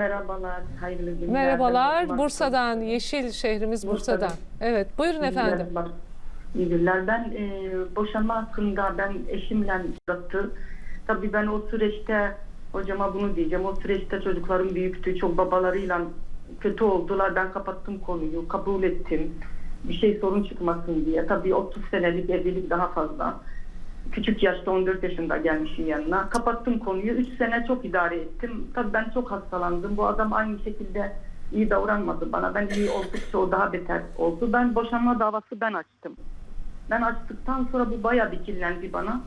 Merhabalar, hayırlı günler. Merhabalar. Bursa'dan, Yeşil şehrimiz Bursa'dan. Bursa'dan. Evet, buyurun efendim. Merhaba. İyi günler. Ben e, boşanma hakkında ben eşimle uzattı. Tabii ben o süreçte hocama bunu diyeceğim. O süreçte çocuklarım büyüktü. Çok babalarıyla kötü oldular. Ben kapattım konuyu. Kabul ettim. Bir şey sorun çıkmasın diye. Tabii 30 senelik evlilik daha fazla. Küçük yaşta 14 yaşında gelmişim yanına. Kapattım konuyu. 3 sene çok idare ettim. Tabii ben çok hastalandım. Bu adam aynı şekilde iyi davranmadı bana. Ben iyi oldukça o daha beter oldu. Ben boşanma davası ben açtım. Ben açtıktan sonra bu bayağı bir bana.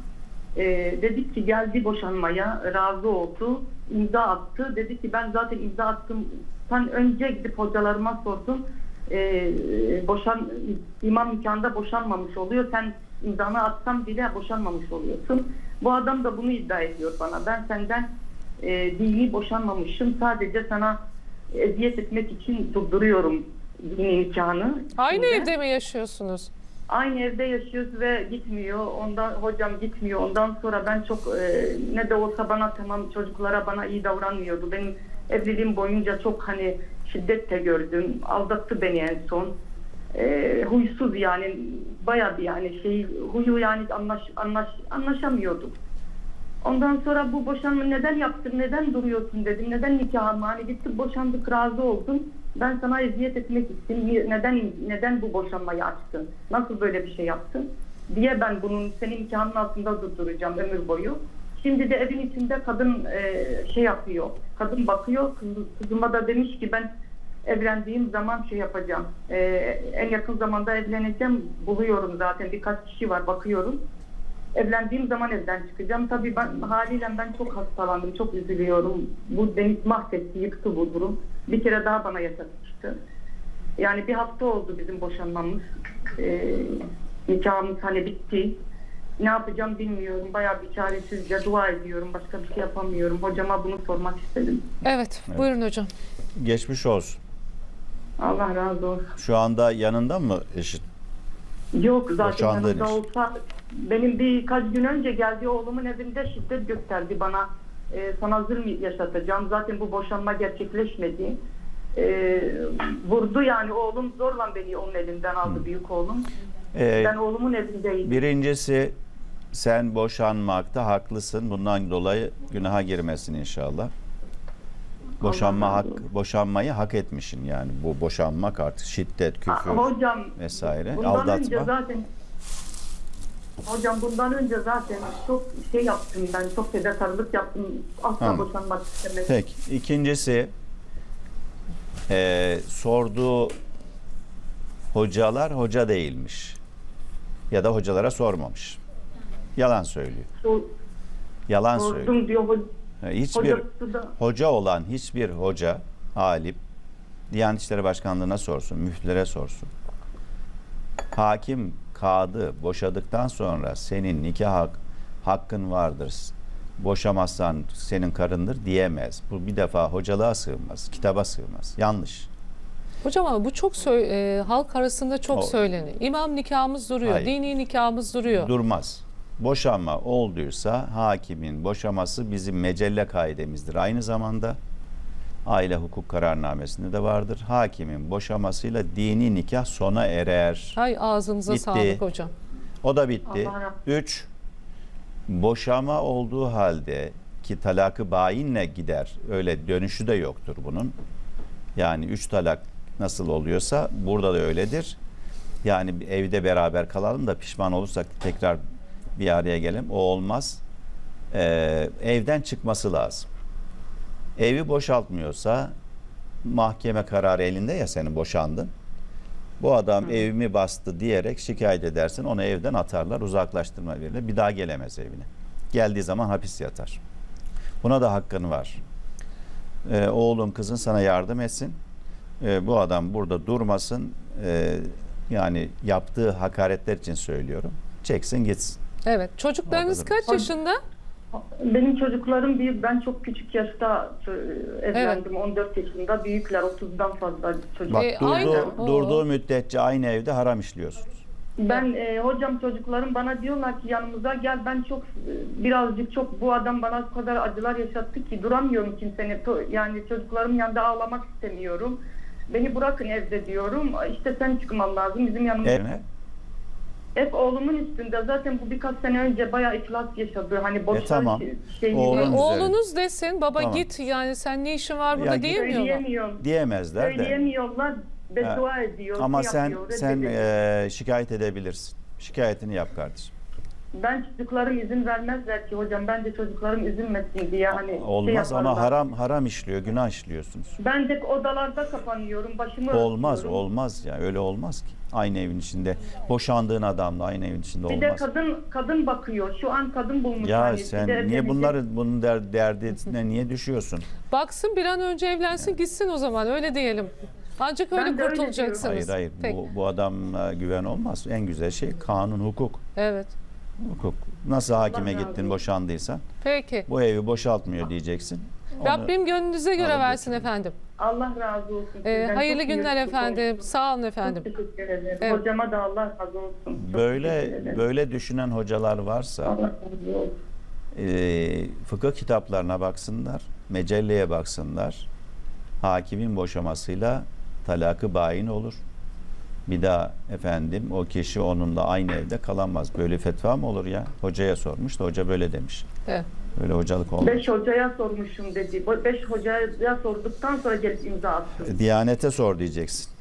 Ee, dedik ki geldi boşanmaya razı oldu. imza attı. Dedi ki ben zaten imza attım. Sen önce gidip hocalarıma sordum. Ee, boşan imam nikahında boşanmamış oluyor. Sen imzanı atsan bile boşanmamış oluyorsun. Bu adam da bunu iddia ediyor bana. Ben senden e, dini boşanmamışım. Sadece sana eziyet etmek için durduruyorum dini nikahını. Aynı Şimdi- evde mi yaşıyorsunuz? Aynı evde yaşıyoruz ve gitmiyor. Ondan hocam gitmiyor. Ondan sonra ben çok e, ne de olsa bana tamam çocuklara bana iyi davranmıyordu. Benim evliliğim boyunca çok hani şiddet de gördüm. Aldattı beni en son. E, huysuz yani bayağı bir yani şey huyu yani anlaş, anlaş, anlaşamıyorduk. Ondan sonra bu boşanma neden yaptın, neden duruyorsun dedim. Neden nikahımı hani gittik boşandık razı oldum. Ben sana eziyet etmek istedim. Neden neden bu boşanmayı açtın? Nasıl böyle bir şey yaptın? Diye ben bunun senin nikahının altında durduracağım ömür boyu. Şimdi de evin içinde kadın e, şey yapıyor. Kadın bakıyor. Kız- kızıma da demiş ki ben evlendiğim zaman şey yapacağım. E, en yakın zamanda evleneceğim. Buluyorum zaten birkaç kişi var bakıyorum. Evlendiğim zaman evden çıkacağım. Tabii ben haliyle ben çok hastalandım, çok üzülüyorum. Bu beni mahvetti, yıktı bu durum. Bir kere daha bana yaşatmıştı. Yani bir hafta oldu bizim boşanmamız. Ee, nikahımız hani bitti. Ne yapacağım bilmiyorum. Bayağı bir çaresizce dua ediyorum. Başka bir şey yapamıyorum. Hocama bunu sormak istedim. Evet, buyurun hocam. Geçmiş olsun. Allah razı olsun. Şu anda yanında mı eşit? Yok zaten yanımda için. olsa benim birkaç gün önce geldi oğlumun evinde şiddet gösterdi bana. Ee, sana zulüm yaşatacağım. Zaten bu boşanma gerçekleşmedi. Ee, vurdu yani oğlum zorla beni onun elinden aldı büyük oğlum. Ee, Ben oğlumun evindeydim. birincisi sen boşanmakta haklısın. Bundan dolayı günaha girmesin inşallah. Boşanma hak, boşanmayı hak etmişsin yani. Bu boşanmak artık şiddet, Aa, küfür Hocam vesaire, bundan önce aldatma. zaten Hocam bundan önce zaten çok şey yaptım ben. Çok fedakarlık yaptım. Asla Tamam. boşanmak istemedim. Peki. İkincisi eee, sorduğu hocalar hoca değilmiş. Ya da hocalara sormamış. Yalan söylüyor. Sor- Yalan söylüyor. Sordum diyor. Ho- Hiçbir Hocası da hoca olan hiçbir hoca, alim Diyanet İşleri Başkanlığı'na sorsun, müftülere sorsun. Hakim, kadı boşadıktan sonra senin nikah hak, hakkın vardır. Boşamazsan senin karındır diyemez. Bu bir defa hocalığa sığmaz, kitaba sığmaz. Yanlış. Hocam ama bu çok sö- e, halk arasında çok O- söyleniyor. İmam nikahımız duruyor, Hayır. dini nikahımız duruyor. Durmaz. Boşanma olduysa hakimin boşaması bizim mecelle kaidemizdir. Aynı zamanda aile hukuk kararnamesinde de vardır. Hakimin boşamasıyla dini nikah sona erer. Hay ağzınıza Bitti. sağlık hocam. O da bitti. Allah Üç, boşama olduğu halde ki talakı bayinle gider. Öyle dönüşü de yoktur bunun. Yani üç talak nasıl oluyorsa burada da öyledir. Yani evde beraber kalalım da pişman olursak tekrar bir araya gelelim. O olmaz. Ee, evden çıkması lazım. Evi boşaltmıyorsa mahkeme kararı elinde ya senin boşandın. Bu adam evimi bastı diyerek şikayet edersin. Onu evden atarlar, uzaklaştırma verilir. Bir daha gelemez evine. Geldiği zaman hapis yatar. Buna da hakkın var. Ee, oğlun kızın sana yardım etsin. Ee, bu adam burada durmasın. Ee, yani yaptığı hakaretler için söylüyorum. Çeksin gitsin. Evet, çocuklarınız kaç yaşında? Benim çocuklarım bir ben çok küçük yaşta e, evlendim 14 yaşında büyükler 30'dan fazla çocuk. Bak E, durduğu, aynı. Durduğu müddetçe aynı evde haram işliyorsunuz. Ben e, hocam çocuklarım bana diyorlar ki yanımıza gel ben çok e, birazcık çok bu adam bana o kadar acılar yaşattı ki duramıyorum kimsenin yani çocuklarım yanında ağlamak istemiyorum. Beni bırakın evde diyorum. İşte sen çıkman lazım bizim yanımızda. Evine. Ev oğlumun üstünde zaten bu birkaç sene önce bayağı iflas yaşadı. Hani boş E, tamam. şey Oğlun E, üzerine. oğlunuz desin baba Tamam. git yani sen ne işin var burada Ya git- diyemiyor mu? söyleyemiyorum. Diyemezler de. Söyleyemiyorlar. Beddua ediyor. Ama şey sen yapıyor, sen e, şikayet edebilirsin. Şikayetini yap kardeşim. Ben çocuklarım izin vermezler ki hocam. Bence çocuklarım üzülmesin diye hani şey Olmaz ama yaparlar. haram haram işliyor, günah işliyorsunuz. Ben de odalarda kapanıyorum. Başımı Olmaz, örtüyorum. olmaz ya. Öyle olmaz ki. Aynı evin içinde boşandığın adamla aynı evin içinde Bir de olmaz. kadın kadın bakıyor. Şu an kadın bulmuş. Ya hani. Bir de sen niye bunları bunun der, derdine niye düşüyorsun? Baksın bir an önce evlensin gitsin o zaman öyle diyelim. Ancak Ben öyle de öyle kurtulacaksınız. Hayır hayır. Peki. Bu, bu adam e, güven olmaz. En güzel şey kanun, hukuk. Evet. Hukuk. Nasıl hakime gittin boşandıysan Peki. bu evi boşaltmıyor diyeceksin. Onu- Rabbim gönlünüze göre versin efendim. Allah razı olsun. Ee, sizden. hayırlı Çok günler efendim. olsun. Sağ olun efendim. Çok teşekkür ederim. Evet. Hocama da Allah razı olsun. Çok böyle böyle düşünen hocalar varsa Allah razı olsun. e, fıkıh kitaplarına baksınlar, mecelleye baksınlar. Hakimin boşamasıyla talakı bayin olur. Bir daha efendim o kişi onunla aynı evde kalamaz. Böyle fetva mı olur ya? Hocaya sormuş da hoca böyle demiş. Evet. Böyle hocalık olmaz. Beş hocaya sormuşum dedi. Beş hocaya sorduktan sonra gelip imza attım. Diyanete sor diyeceksin.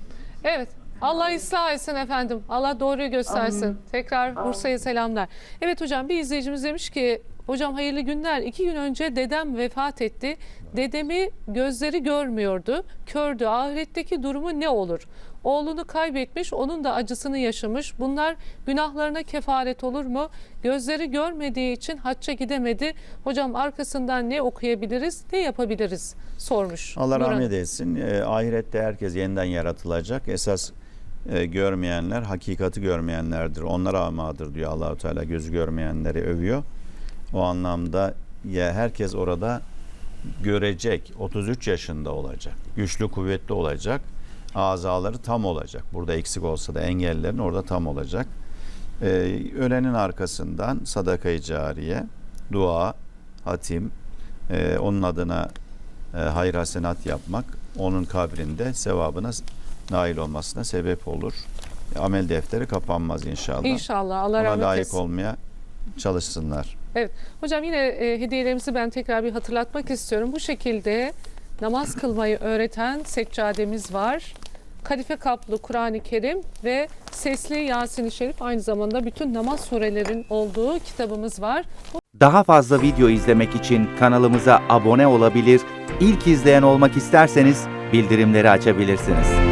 Evet. Allah ıslah etsin efendim. Allah doğruyu göstersin. Amin. Tekrar Bursa'ya selamlar. Evet hocam bir izleyicimiz demiş ki hocam hayırlı günler. İki gün önce dedem vefat etti. Dedemi gözleri görmüyordu. Kördü. Ahiretteki durumu ne olur? Oğlunu kaybetmiş, onun da acısını yaşamış. Bunlar günahlarına kefaret olur mu? Gözleri görmediği için hacca gidemedi. Hocam arkasından ne okuyabiliriz, ne yapabiliriz? Sormuş. Allah Nurhan. rahmet etsin. E, ahirette herkes yeniden yaratılacak. Esas e, görmeyenler, hakikati görmeyenlerdir. Onlar amadır diyor Allahu Teala. Gözü görmeyenleri övüyor. O anlamda ya herkes orada görecek. 33 yaşında olacak. Güçlü, kuvvetli olacak. Azaları tam olacak. Burada eksik olsa da engellerin orada tam olacak. E, ölenin arkasından sadakayı cariye, dua, hatim, e, onun adına e, hayır hasenat yapmak onun kabrinde sevabına nail olmasına sebep olur. E, Amel defteri kapanmaz inşallah. İnşallah. Allah Ona rahmet layık etsin. olmaya çalışsınlar. Evet. Hocam yine e, hediyelerimizi ben tekrar bir hatırlatmak istiyorum. Bu şekilde namaz kılmayı öğreten seccademiz var. Kadife kaplı Kur'an-ı Kerim ve sesli Yasin-i Şerif aynı zamanda bütün namaz surelerin olduğu kitabımız var. Daha fazla video izlemek için kanalımıza abone olabilir, ilk izleyen olmak isterseniz bildirimleri açabilirsiniz.